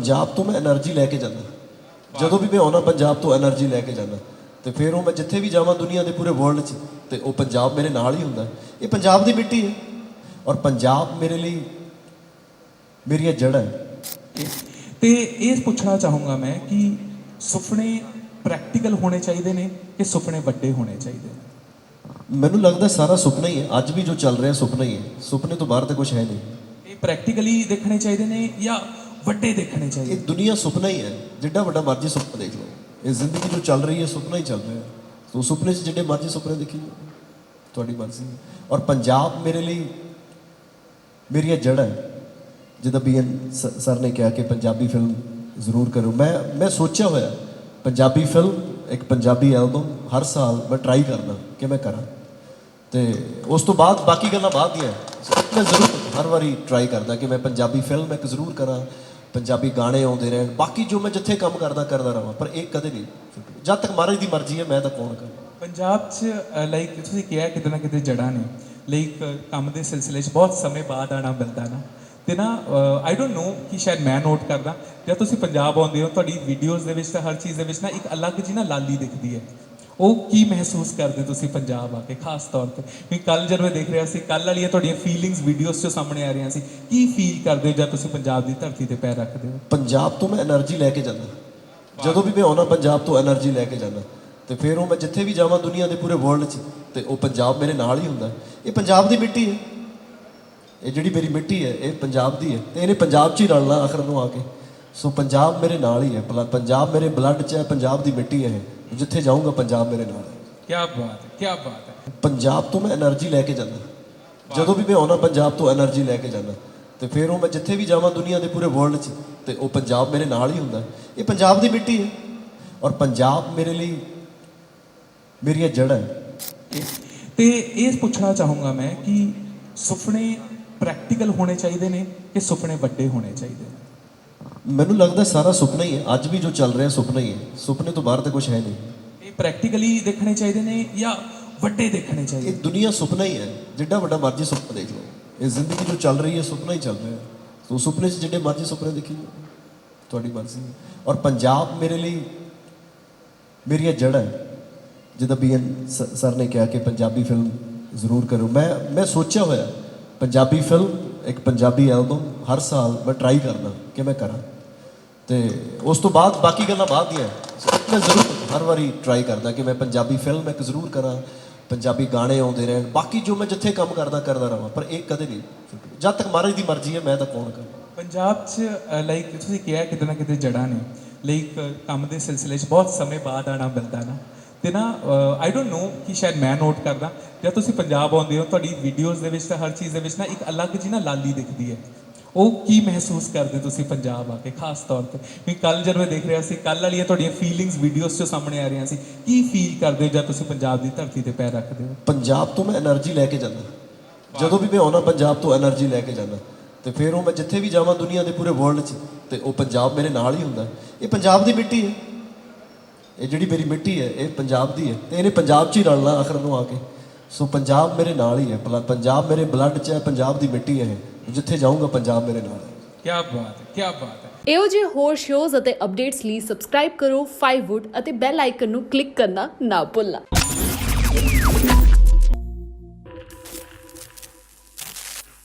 ਪੰਜਾਬ ਤੋਂ ਮੈਂ એનર્ਜੀ ਲੈ ਕੇ ਜਾਂਦਾ। ਜਦੋਂ ਵੀ ਮੈਂ ਆਉਣਾ ਪੰਜਾਬ ਤੋਂ એનર્ਜੀ ਲੈ ਕੇ ਜਾਂਦਾ। ਤੇ ਫਿਰ ਉਹ ਮੈਂ ਜਿੱਥੇ ਵੀ ਜਾਵਾਂ ਦੁਨੀਆ ਦੇ ਪੂਰੇ ਵਰਲਡ 'ਚ ਤੇ ਉਹ ਪੰਜਾਬ ਮੇਰੇ ਨਾਲ ਹੀ ਹੁੰਦਾ। ਇਹ ਪੰਜਾਬ ਦੀ ਮਿੱਟੀ ਹੈ। ਔਰ ਪੰਜਾਬ ਮੇਰੇ ਲਈ ਮੇਰੀਆਂ ਜੜ੍ਹਾਂ ਤੇ ਇਹ ਪੁੱਛਣਾ ਚਾਹੂੰਗਾ ਮੈਂ ਕਿ ਸੁਪਨੇ ਪ੍ਰੈਕਟੀਕਲ ਹੋਣੇ ਚਾਹੀਦੇ ਨੇ ਕਿ ਸੁਪਨੇ ਵੱਡੇ ਹੋਣੇ ਚਾਹੀਦੇ ਨੇ? ਮੈਨੂੰ ਲੱਗਦਾ ਸਾਰਾ ਸੁਪਨਾ ਹੀ ਹੈ। ਅੱਜ ਵੀ ਜੋ ਚੱਲ ਰਿਹਾ ਸੁਪਨਾ ਹੀ ਹੈ। ਸੁਪਨੇ ਤੋਂ ਬਾਹਰ ਤਾਂ ਕੁਝ ਹੈ ਨਹੀਂ। ਇਹ ਪ੍ਰੈਕਟੀਕਲੀ ਦੇਖਣੇ ਚਾਹੀਦੇ ਨੇ ਜਾਂ ਵੱਡੇ ਦੇਖਣੇ ਇਹ ਦੁਨੀਆ ਸੁਪਨਾ ਹੀ ਹੈ। ਜਿੱਡਾ ਵੱਡਾ ਮਰਜ਼ੀ ਸੁਪਨਾ ਦੇਖ ਲਓ। ਇਹ ਜ਼ਿੰਦਗੀ ਜੋ ਚੱਲ ਰਹੀ ਹੈ, ਸੁਪਨਾ ਹੀ ਚੱਲ ਰਿਹਾ ਹੈ। ਸੋ ਸੁਪਨੇ 'ਚ ਜਿਹੜੇ ਮਰਜ਼ੀ ਸੁਪਨੇ ਦੇਖੀ ਜਾਓ। ਤੁਹਾਡੀ ਮਰਜ਼ੀ ਔਰ ਪੰਜਾਬ ਮੇਰੇ ਲਈ ਮੇਰੀਆਂ ਜੜ੍ਹਾਂ ਹੈ। ਜਿੱਦਾਂ ਬੀਐਨ ਸਰ ਨੇ ਕਿਹਾ ਕਿ ਪੰਜਾਬੀ ਫਿਲਮ ਜ਼ਰੂਰ ਕਰੋ ਮੈਂ ਮੈਂ ਸੋਚਿਆ ਹੋਇਆ, ਪੰਜਾਬੀ ਫਿਲਮ, ਇੱਕ ਪੰਜਾਬੀ ਐਲਬਮ ਹਰ ਸਾਲ ਮੈਂ ਟਰਾਈ ਕਰਦਾ ਕਿ ਮੈਂ ਕਰਾਂ। ਤੇ ਉਸ ਤੋਂ ਬਾਅਦ ਬਾਕੀ ਗੱਲਾਂ ਬਾਅਦ ਦੀਆਂ ਸੋ ਮੈਂ ਜ਼ਰੂਰ ਹਰ ਵਾਰੀ ਟਰਾਈ ਕਰਦਾ ਕਿ ਮੈਂ ਪੰਜਾਬੀ ਫਿਲਮ ਇੱਕ ਜ਼ਰੂਰ ਕਰਾਂ, ਪੰਜਾਬੀ ਗਾਣੇ ਆਉਂਦੇ ਰਹਿਣ, ਬਾਕੀ ਜੋ ਮੈਂ ਜਿੱਥੇ ਕੰਮ ਕਰਦਾ ਕਰਦਾ ਰਹਾਂ, ਪਰ ਇਹ ਕਦੇ ਨਹੀਂ। ਛੁੱਟੂ। ਜਦ ਤੱਕ ਮਹਾਰਾਜ ਦੀ ਮਰਜ਼ੀ ਹੈ, ਮੈਂ ਤਾਂ ਕੌਣ ਕਰਾਂ। ਪੰਜਾਬ 'ਚ ਲਾਈਕ ਤੁਸੀਂ ਕਿਹਾ ਕਿਤੇ ਨਾ ਕਿਤੇ ਜੜ੍ਹਾਂ ਨੇ। ਲਾਈਕ ਕੰਮ ਦੇ ਸਿਲਸਿਲੇ 'ਚ ਬਹੁਤ ਸਮੇਂ ਬਾਅਦ ਆਣਾ ਮਿਲਦਾ ਨਾ। ਤੇ ਨਾ ਆਈ ਡੋਨਟ ਨੋ ਕਿ ਸ਼ਾਇਦ ਮੈਂ ਨੋਟ ਕਰਦਾ। ਜਦ ਤੁਸੀਂ ਪੰਜਾਬ ਆਉਂਦੇ ਹੋ, ਤੁਹਾਡੀ ਵੀਡੀਓਜ਼ ਦੇ ਵਿੱਚ ਤਾਂ ਹਰ ਚੀਜ਼ ਦੇ ਵਿੱਚ ਨਾ ਇੱਕ ਅਲੱਗ ਜੀ ਨਾ ਲਾਲੀ ਦਿਖਦੀ ਹੈ। ਉਹ ਕੀ ਮਹਿਸੂਸ ਕਰਦੇ ਤੁਸੀਂ ਪੰਜਾਬ ਆ ਕੇ, ਖਾਸ ਤੌਰ ਤੇ? ਕਿ ਕੱਲ ਜਦ ਮੈਂ ਦੇਖ ਰਿਹਾ ਸੀ ਕੱਲ ਵਾਲੀਆਂ ਤੁਹਾਡੀਆਂ ਫੀਲਿੰਗਸ ਵੀਡੀਓਸ 'ਚ ਸਾਹਮਣੇ ਆ ਰਹੀਆਂ ਸੀ, ਕੀ ਫੀਲ ਕਰਦੇ ਹੋ ਜਦ ਤੁਸੀਂ ਪੰਜਾਬ ਦੀ ਧਰਤੀ ਤੇ ਪੈਰ ਰੱਖਦੇ ਹੋ? ਪੰਜਾਬ ਤੋਂ ਮੈਂ એનર્ਜੀ ਲੈ ਕੇ ਜਾਂਦਾ। ਜਦੋਂ ਵੀ ਮੈਂ ਆਉਣਾ ਪੰਜਾਬ ਤੋਂ એનર્ਜੀ ਲੈ ਕੇ ਜਾਂਦਾ। ਤੇ ਫਿਰ ਉਹ ਮੈਂ ਜਿੱਥੇ ਵੀ ਜਾਵਾਂ ਦੁਨੀਆ ਦੇ ਪੂਰੇ ਵਰਲਡ 'ਚ, ਤੇ ਉਹ ਪੰਜਾਬ ਮੇਰੇ ਨਾਲ ਹੀ ਹੁੰਦਾ। ਇਹ ਪੰਜਾਬ ਦੀ ਮਿੱਟੀ ਹੈ। ਇਹ ਜਿਹੜੀ ਮੇਰੀ ਮਿੱਟੀ ਹੈ, ਇਹ ਪੰਜਾਬ ਦੀ ਹੈ। ਤੇ ਇਹਨੇ ਪੰਜਾਬ 'ਚ ਹੀ ਰਲਣਾ ਆਖਰ ਨੂੰ ਆ ਕੇ। ਸੋ ਪੰਜਾਬ ਮੇਰੇ ਨਾਲ ਹੀ ਹੈ। ਪੰਜਾਬ ਮੇਰੇ ਬਲੱਡ 'ਚ ਹੈ, ਪੰਜਾਬ ਦੀ ਮਿੱਟੀ ਹੈ ਜਿੱਥੇ ਜਾਊਂਗਾ ਪੰਜਾਬ ਮੇਰੇ ਨਾਲ। ਕੀ ਬਾਤ ਹੈ ਕੀ ਬਾਤ ਹੈ। ਪੰਜਾਬ ਤੋਂ ਮੈਂ એનર્ਜੀ ਲੈ ਕੇ ਜਾਂਦਾ। ਜਦੋਂ ਵੀ ਮੈਂ ਆਉਣਾ ਪੰਜਾਬ ਤੋਂ એનર્ਜੀ ਲੈ ਕੇ ਜਾਂਦਾ। ਤੇ ਫਿਰ ਉਹ ਮੈਂ ਜਿੱਥੇ ਵੀ ਜਾਵਾਂ ਦੁਨੀਆ ਦੇ ਪੂਰੇ ਵਰਲਡ 'ਚ ਤੇ ਉਹ ਪੰਜਾਬ ਮੇਰੇ ਨਾਲ ਹੀ ਹੁੰਦਾ ਇਹ ਪੰਜਾਬ ਦੀ ਮਿੱਟੀ ਹੈ। ਔਰ ਪੰਜਾਬ ਮੇਰੇ ਲਈ ਮੇਰੀਆਂ ਜੜ੍ਹਾਂ ਹੈ। ਤੇ ਇਹ ਪੁੱਛਣਾ ਚਾਹੂੰਗਾ ਮੈਂ ਕਿ ਸੁਪਨੇ ਪ੍ਰੈਕਟੀਕਲ ਹੋਣੇ ਚਾਹੀਦੇ ਨੇ ਕਿ ਸੁਪਨੇ ਵੱਡੇ ਹੋਣੇ ਚਾਹੀਦੇ ਨੇ? ਮੈਨੂੰ ਲੱਗਦਾ ਸਾਰਾ ਸੁਪਨਾ ਹੀ ਹੈ। ਅੱਜ ਵੀ ਜੋ ਚੱਲ ਰਿਹਾ ਸੁਪਨਾ ਹੀ ਹੈ। ਸੁਪਨੇ ਤੋਂ ਬਾਹਰ ਤਾਂ ਕੁਝ ਹੈ ਨਹੀਂ। ਇਹ ਪ੍ਰੈਕਟੀਕਲੀ ਦੇਖਣੇ ਚਾਹੀਦੇ ਨੇ ਜਾਂ ਵੱਡੇ ਦੇਖਣੇ ਚਾਹੀਦੇ ਇਹ ਦੁਨੀਆ ਸੁਪਨਾ ਹੀ ਹੈ। ਜਿੱਡਾ ਵੱਡਾ ਮਰਜ਼ੀ ਸੁਪਨਾ ਦੇਖ ਲਓ। ਇਹ ਜ਼ਿੰਦਗੀ ਜੋ ਚੱਲ ਰਹੀ ਹੈ ਸੁਪਨਾ ਹੀ ਚੱਲ ਰਿਹਾ ਹੈ। ਸੋ ਸੁਪਨੇ 'ਚ ਜਿੱਡੇ ਮਰਜ਼ੀ ਸੁਪਨੇ ਦੇਖੀ ਜਾਓ। ਤੁਹਾਡੀ ਮਰਜ਼ੀ ਔਰ ਪੰਜਾਬ ਮੇਰੇ ਲਈ ਮੇਰੀਆਂ ਜੜ੍ਹਾਂ ਹੈ। ਜਿੱਦਾਂ ਬੀਐਨ ਸਰ ਨੇ ਕਿਹਾ ਕਿ ਪੰਜਾਬੀ ਫਿਲਮ ਜ਼ਰੂਰ ਕਰੋ ਮੈਂ ਮੈਂ ਸੋਚਿਆ ਹੋਇਆ ਪੰਜਾਬੀ ਫਿਲਮ ਇੱਕ ਪੰਜਾਬੀ ਐਲਬਮ ਹਰ ਸਾਲ ਮੈਂ ਟਰਾਈ ਕਰਦਾ ਕਿ ਮੈਂ ਕਰਾਂ। ਤੇ ਉਸ ਤੋਂ ਬਾਅਦ ਬਾਕੀ ਗੱਲਾਂ ਬਾਅਦ ਦੀਆਂ ਮੈਂ ਜ਼ਰੂਰ ਹਰ ਵਾਰੀ ਟਰਾਈ ਕਰਦਾ ਕਿ ਮੈਂ ਪੰਜਾਬੀ ਫਿਲਮ ਇੱਕ ਜ਼ਰੂਰ ਕਰਾਂ, ਪੰਜਾਬੀ ਗਾਣੇ ਆਉਂਦੇ ਰਹਿਣ। ਬਾਕੀ ਜੋ ਮੈਂ ਜਿੱਥੇ ਕੰਮ ਕਰਦਾ ਕਰਦਾ ਰਹਾਂ। ਪਰ ਇਹ ਕਦੇ ਨਹੀਂ। ਜਦ ਤੱਕ ਮਹਾਰਾਜ ਦੀ ਮਰਜ਼ੀ ਹੈ, ਮੈਂ ਤਾਂ ਕੌਣ ਕਰਾਂ। ਪੰਜਾਬ 'ਚ ਲਾਈਕ ਤੁਸੀਂ ਕਿਹਾ ਕਿਤੇ ਨਾ ਕਿਤੇ ਜੜ੍ਹਾਂ ਨੇ। ਲਾਈਕ ਕੰਮ ਦੇ ਸਿਲਸਿਲੇ 'ਚ ਬਹੁਤ ਸਮੇਂ ਬਾਅਦ ਆਣਾ ਮਿਲਦਾ ਨਾ। ਤੇ ਨਾ ਆਈ ਡੋਨਟ ਨੋ ਕਿ ਸ਼ਾਇਦ ਮੈਂ ਨੋਟ ਕਰਦਾ। ਜਦ ਤੁਸੀਂ ਪੰਜਾਬ ਆਉਂਦੇ ਹੋ, ਤੁਹਾਡੀ ਵੀਡੀਓਜ਼ ਦੇ ਵਿੱਚ ਤਾਂ ਹਰ ਚੀਜ਼ ਦੇ ਵਿੱਚ ਨਾ ਇੱਕ ਅਲੱਗ ਜਿਹੀ ਨਾ ਲਾਲੀ ਦਿਖਦੀ ਹੈ। ਉਹ ਕੀ ਮਹਿਸੂਸ ਕਰਦੇ ਤੁਸੀਂ ਪੰਜਾਬ ਆ ਕੇ, ਖਾਸ ਤੌਰ ਤੇ? ਵੀ ਕੱਲ ਜਦ ਮੈਂ ਦੇਖ ਰਿਹਾ ਸੀ ਕੱਲ ਵਾਲੀਆਂ ਤੁਹਾਡੀਆਂ ਫੀਲਿੰਗਸ ਵੀਡੀਓਸ 'ਚ ਸਾਹਮਣੇ ਆ ਰਹੀਆਂ ਸੀ, ਕੀ ਫੀਲ ਕਰਦੇ ਹੋ ਜਦ ਤੁਸੀਂ ਪੰਜਾਬ ਦੀ ਧਰਤੀ ਤੇ ਪੈਰ ਰੱਖਦੇ ਹੋ? ਪੰਜਾਬ ਤੋਂ ਮੈਂ એનર્ਜੀ ਲੈ ਕੇ ਜਾਂਦਾ। ਜਦੋਂ ਵੀ ਮੈਂ ਆਉਣਾ ਪੰਜਾਬ ਤੋਂ એનર્ਜੀ ਲੈ ਕੇ ਜਾਂਦਾ। ਤੇ ਫਿਰ ਉਹ ਮੈਂ ਜਿੱਥੇ ਵੀ ਜਾਵਾਂ ਦੁਨੀਆ ਦੇ ਪੂਰੇ ਵਰਲਡ 'ਚ, ਤੇ ਉਹ ਪੰਜਾਬ ਮੇਰੇ ਨਾਲ ਹੀ ਹੁੰਦਾ। ਇਹ ਪੰਜਾਬ ਦੀ ਮਿੱਟੀ ਹੈ। ਇਹ ਜਿਹੜੀ ਮੇਰੀ ਮਿੱਟੀ ਹੈ, ਇਹ ਪੰਜਾਬ ਦੀ ਹੈ। ਤੇ ਇਹਨੇ ਪੰਜਾਬ 'ਚ ਹੀ ਰਲਣਾ ਆਖਰ ਨੂੰ ਆ ਕੇ। ਸੋ ਪੰਜਾਬ ਮੇਰੇ ਨਾਲ ਹੀ ਹੈ। ਪੰਜਾਬ ਮੇਰੇ ਬਲੱਡ 'ਚ ਹੈ, ਪੰਜਾਬ ਦੀ ਮਿੱਟੀ ਹੈ ਇਹ। ਜਿੱਥੇ ਜਾਊਂਗਾ ਪੰਜਾਬ ਮੇਰੇ ਨਾਲ। ਕੀ ਬਾਤ ਹੈ ਕੀ ਬਾਤ ਹੈ। ਇਹੋ ਜਿਹੇ ਹੋਰ ਸ਼ੋਜ਼ ਅਤੇ ਅਪਡੇਟਸ ਲਈ ਸਬਸਕ੍ਰਾਈਬ ਕਰੋ 5wood ਅਤੇ ਬੈਲ ਆਈਕਨ ਨੂੰ ਕਲਿੱਕ ਕਰਨਾ ਨਾ ਭੁੱਲਣਾ।